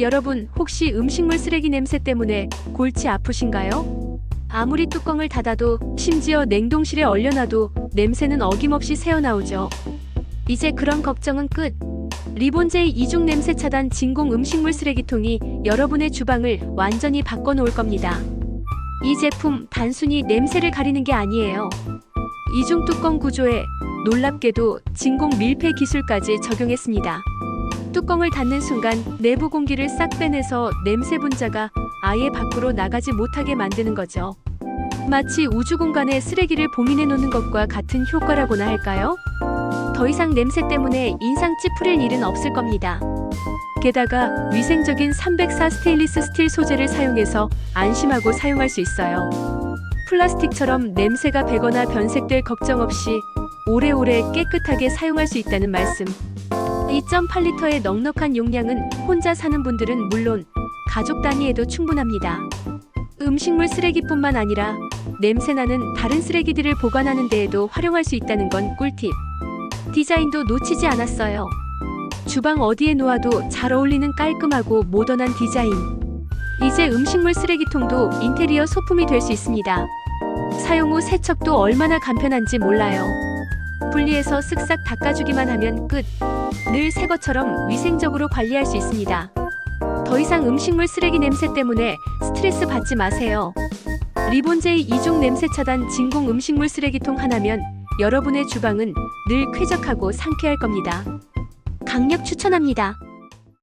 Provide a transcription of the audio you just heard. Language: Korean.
여러분, 혹시 음식물 쓰레기 냄새 때문에 골치 아프신가요? 아무리 뚜껑을 닫아도 심지어 냉동실에 얼려놔도 냄새는 어김없이 새어나오죠. 이제 그런 걱정은 끝. 리본제이 이중 냄새 차단 진공 음식물 쓰레기통이 여러분의 주방을 완전히 바꿔놓을 겁니다. 이 제품 단순히 냄새를 가리는 게 아니에요. 이중 뚜껑 구조에 놀랍게도 진공 밀폐 기술까지 적용했습니다. 뚜껑을 닫는 순간 내부 공기를 싹 빼내서 냄새 분자가 아예 밖으로 나가지 못하게 만드는 거죠. 마치 우주 공간에 쓰레기를 봉인해 놓는 것과 같은 효과라고나 할까요? 더 이상 냄새 때문에 인상 찌푸릴 일은 없을 겁니다. 게다가 위생적인 304 스테인리스 스틸 소재를 사용해서 안심하고 사용할 수 있어요. 플라스틱처럼 냄새가 배거나 변색될 걱정 없이 오래오래 깨끗하게 사용할 수 있다는 말씀. 2.8리터의 넉넉한 용량은 혼자 사는 분들은 물론 가족 단위에도 충분합니다. 음식물 쓰레기뿐만 아니라 냄새나는 다른 쓰레기들을 보관하는 데에도 활용할 수 있다는 건 꿀팁. 디자인도 놓치지 않았어요. 주방 어디에 놓아도 잘 어울리는 깔끔하고 모던한 디자인. 이제 음식물 쓰레기통도 인테리어 소품이 될 수 있습니다. 사용 후 세척도 얼마나 간편한지 몰라요. 분리해서 쓱싹 닦아주기만 하면 끝. 늘 새 것처럼 위생적으로 관리할 수 있습니다. 더 이상 음식물 쓰레기 냄새 때문에 스트레스 받지 마세요. 리본제이 이중 냄새 차단 진공 음식물 쓰레기통 하나면 여러분의 주방은 늘 쾌적하고 상쾌할 겁니다. 강력 추천합니다.